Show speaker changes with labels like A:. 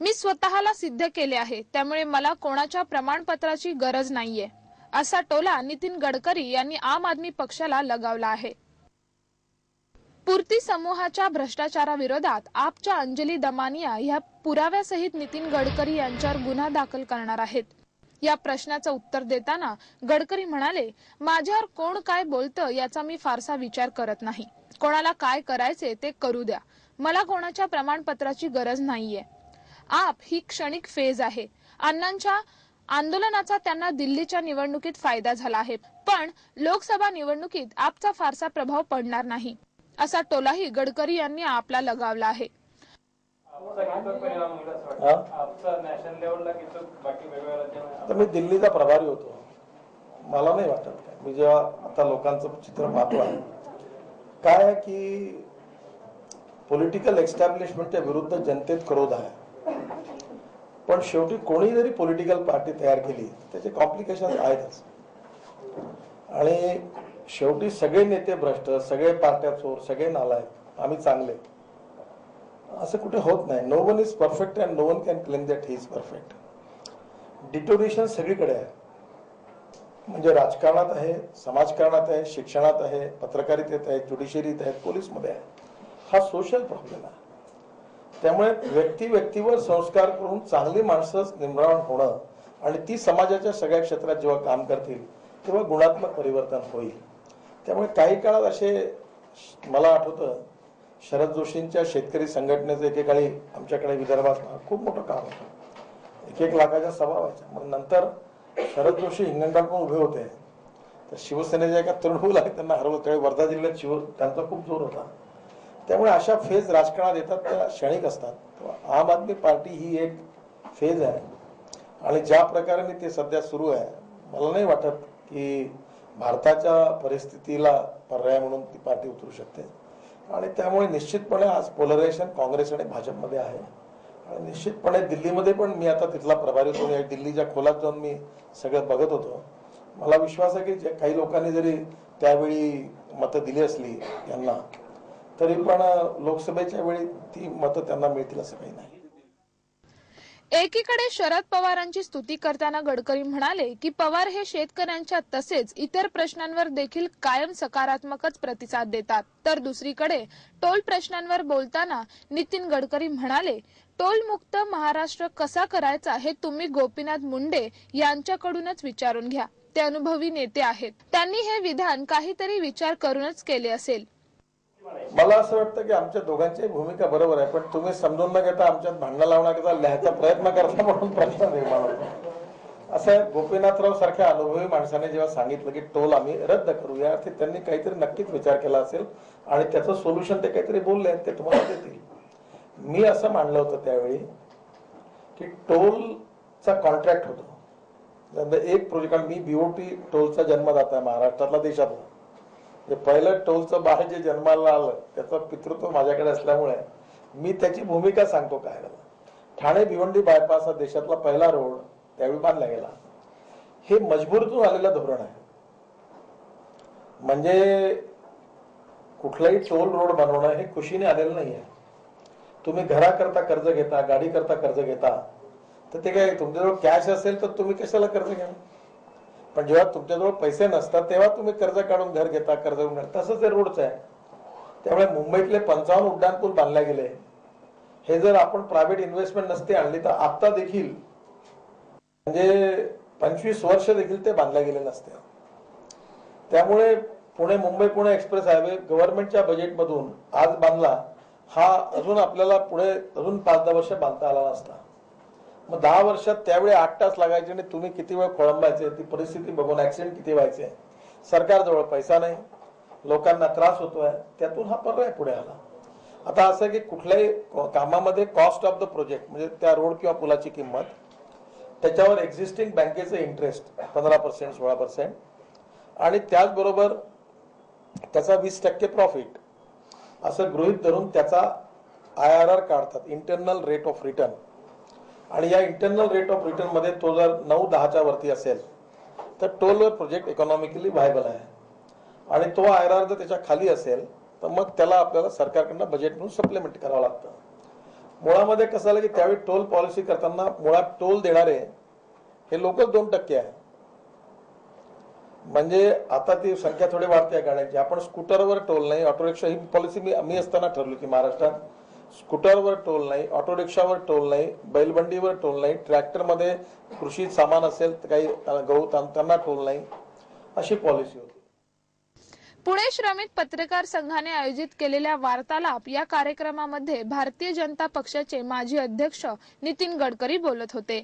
A: मी स्वतःला सिद्ध केले आहे. त्यामुळे मला कोणाच्या प्रमाणपत्राची गरज नाहीये. असा टोला नितीन गडकरी यांनी आम आदमी पक्षाला लगावला आहे. पूर्ती समूहाच्या भ्रष्टाचाराविरोधात आपच्या अंजली दमानिया ह्या पुराव्यासहित नितीन गडकरी यांच्यावर गुन्हा दाखल करणार आहेत. या प्रश्नाचं उत्तर देताना गडकरी म्हणाले माझ्यावर कोण काय बोलतं याचा मी फारसा विचार करत नाही. कोणाला काय करायचे ते करू द्या. मला कोणाच्या प्रमाणपत्राची गरज नाहीये. आप ही क्षणिक फेज आहे. अण्णांच्या आंदोलनाचा त्यांना दिल्लीच्या निवडणुकीत फायदा झाला आहे. पण लोकसभा निवडणुकीत आपचा फारसा प्रभाव पडणार नाही असा टोलाही गडकरी यांनी आपला लगावला आहे.
B: मी दिल्लीचा प्रभारी होतो. मला नाही वाटत काय. मी जेव्हा आता लोकांचं चित्र पाहतो आहे काय की पॉलिटिकल एस्टॅब्लिशमेंटच्या विरुद्ध जनतेत क्रोध आहे. पण शेवटी कोणी जरी पॉलिटिकल पार्टी तयार केली त्याचे कॉम्प्लिकेशन आहेतच. आणि शेवटी सगळे नेते भ्रष्ट सगळे पार्ट्या चोर सगळे नालायक आम्ही चांगले. असं कुठे होत नाही. No one is perfect and no one can claim that he is perfect deterioration सगळीकडे आहे. म्हणजे राजकारणात आहे समाजकारणात आहे शिक्षणात आहे पत्रकारितेत आहे ज्युडिशरीत आहे पोलीसमध्ये आहे. हा सोशल प्रॉब्लेम आहे. त्यामुळे व्यक्ती व्यक्तीवर संस्कार करून चांगली माणसं निर्माण होणं आणि ती समाजाच्या सगळ्या क्षेत्रात जेव्हा काम करतील तेव्हा गुणात्मक परिवर्तन होईल. त्यामुळे काही काळात असे मला आठवतं शरद जोशींच्या शेतकरी संघटनेचं एकेकाळी आमच्याकडे विदर्भात खूप मोठं काम होतं. एक एक लाखाच्या सभा व्हायच्या. मग नंतर शरद जोशी हिंगणघाट पण उभे होते. तर शिवसेनेच्या एका तरुण आहे त्यांना हरवलं. त्यावेळी वर्धा जिल्ह्यात शिव त्यांचा खूप जोर होता. त्यामुळे अशा फेज राजकारणात येतात त्या क्षणिक असतात. आम आदमी पार्टी ही एक फेज आहे. आणि ज्या प्रकारे मी ते सध्या सुरू आहे मला नाही वाटत की भारताच्या परिस्थितीला पर्याय म्हणून ती पार्टी उतरू शकते. आणि त्यामुळे निश्चितपणे आज पोलरायझेशन काँग्रेस आणि भाजपमध्ये आहे. आणि निश्चितपणे दिल्लीमध्ये पण मी आता तिथला प्रभारी होतो दिल्लीच्या खोलात जाऊन मी सगळं बघत होतो. मला विश्वास आहे की जे काही लोकांनी जरी त्यावेळी मतं दिली असली यांना तरी पण लोकसभेच्या वेळी ती मतं त्यांना मिळतील असं काही नाही.
A: एकीकडे शरद पवारांची स्तुती करताना गडकरी म्हणाले की पवार हे शेतकऱ्यांच्या तसेच इतर प्रश्नांवर देखील कायम सकारात्मकच प्रतिसाद देतात. तर दुसरीकडे टोल प्रश्नांवर बोलताना नितीन गडकरी म्हणाले टोल मुक्त महाराष्ट्र कसा करायचा हे तुम्ही गोपीनाथ मुंडे यांच्याकडूनच विचारून घ्या. ते अनुभवी नेते आहेत. त्यांनी हे विधान काहीतरी विचार करूनच केले असेल.
B: मला असं वाटतं की आमच्या दोघांची भूमिका बरोबर आहे पण तुम्ही समजून न घेता आमच्यात भांडणं लावण्याकरता लिहायचा प्रयत्न करता म्हणून प्रश्न निर्माण होतो. असं गोपीनाथराव सारख्या अनुभवी माणसाने जेव्हा सांगितलं की टोल आम्ही रद्द करूया ते त्यांनी काहीतरी नक्कीच विचार केला असेल आणि त्याचं सोल्युशन ते काहीतरी बोलले ते तुम्हाला देतील. मी असं मानलं होतं त्यावेळी की टोलचा कॉन्ट्रॅक्ट होतो. एक प्रोजेक्ट मी बीओटी टोलचा जन्मदाता आहे महाराष्ट्रातला देशातला. पहिलं टोलचं बाळ जे जन्माला आलं त्याचं पितृत्व माझ्याकडे असल्यामुळे मी त्याची भूमिका सांगतो काय झालं ठाणे भिवंडी बायपास हा देशातला पहिला रोड त्यावेळी बांधला गेला. हे मजबूरीतून आलेलं धोरण आहे. म्हणजे कुठलाही टोल रोड बनवणं हे खुशीने आलेलं नाही आहे. तुम्ही घराकरता कर्ज घेता गाडी करता कर्ज घेता तर ते काय तुमच्याजवळ कॅश असेल तर तुम्ही कशाला कर्ज घ्या पण जेव्हा तुमच्याजवळ पैसे नसतात तेव्हा तुम्ही कर्ज काढून घर घेता कर्ज घेऊन घेता तसंच हे रोडचं आहे. त्यामुळे मुंबईतले पंचावन्न उड्डाणपूल बांधले गेले. हे जर आपण प्रायव्हेट इन्व्हेस्टमेंट नसते आणली तर आता देखील म्हणजे पंचवीस वर्ष देखील ते बांधले गेले नसते. त्यामुळे पुणे मुंबई पुणे एक्सप्रेस हायवे गव्हर्नमेंटच्या बजेटमधून आज बांधला हा अजून आपल्याला पुढे अजून पाच दहा वर्ष बांधता आला नसता. मग दहा वर्षात त्यावेळी आठ तास लागायचे आणि तुम्ही किती वेळ खोळंबायचे ती परिस्थिती बघून ऍक्सिडेंट किती व्हायचे? सरकारजवळ पैसा नाही. लोकांना त्रास होतोय. त्यातून हा पर्याय पुढे आला. आता असं आहे की कुठल्याही कामामध्ये कॉस्ट ऑफ द प्रोजेक्ट म्हणजे त्या रोड किंवा पुलाची किंमत त्याच्यावर एक्झिस्टिंग बँकेचं इंटरेस्ट पंधरा पर्सेंट सोळा पर्सेंट आणि त्याचबरोबर त्याचा वीस टक्के प्रॉफिट असं गृहित धरून त्याचा आय आर आर काढतात इंटरनल रेट ऑफ रिटर्न आणि या इंटरनल रेट ऑफ रिटर्नमध्ये तो जर नऊ दहाच्या वरती असेल तर टोलवर प्रोजेक्ट इकॉनॉमिकली व्हायबल आहे. आणि तो आय आर जर त्याच्याखाली असेल तर मग त्याला आपल्याला सरकारकडनं बजेट म्हणून सप्लिमेंट करावं लागतं. मुळामध्ये कसं झालं की त्यावेळी टोल पॉलिसी करताना मुळात टोल देणारे हे लोकच दोन टक्के आहे म्हणजे आता ती संख्या थोडी वाढते गाड्यांची. आपण स्कूटरवर टोल नाही ऑटो रिक्षा ही पॉलिसी मी मी असताना ठरली होती महाराष्ट्रात स्कूटरवर टोल नाही ऑटो रिक्षावर टोल नाही बैलबंडीवर टोल नाही ट्रॅक्टरमध्ये कृषी सामान असेल काही गहू त्यांना टोल नाही अशी पॉलिसी होती.
A: पुणे श्रमिक पत्रकार संघाने आयोजित केलेल्या वार्तालाप या कार्यक्रमामध्ये भारतीय जनता पक्षाचे माजी अध्यक्ष नितीन गडकरी बोलत होते.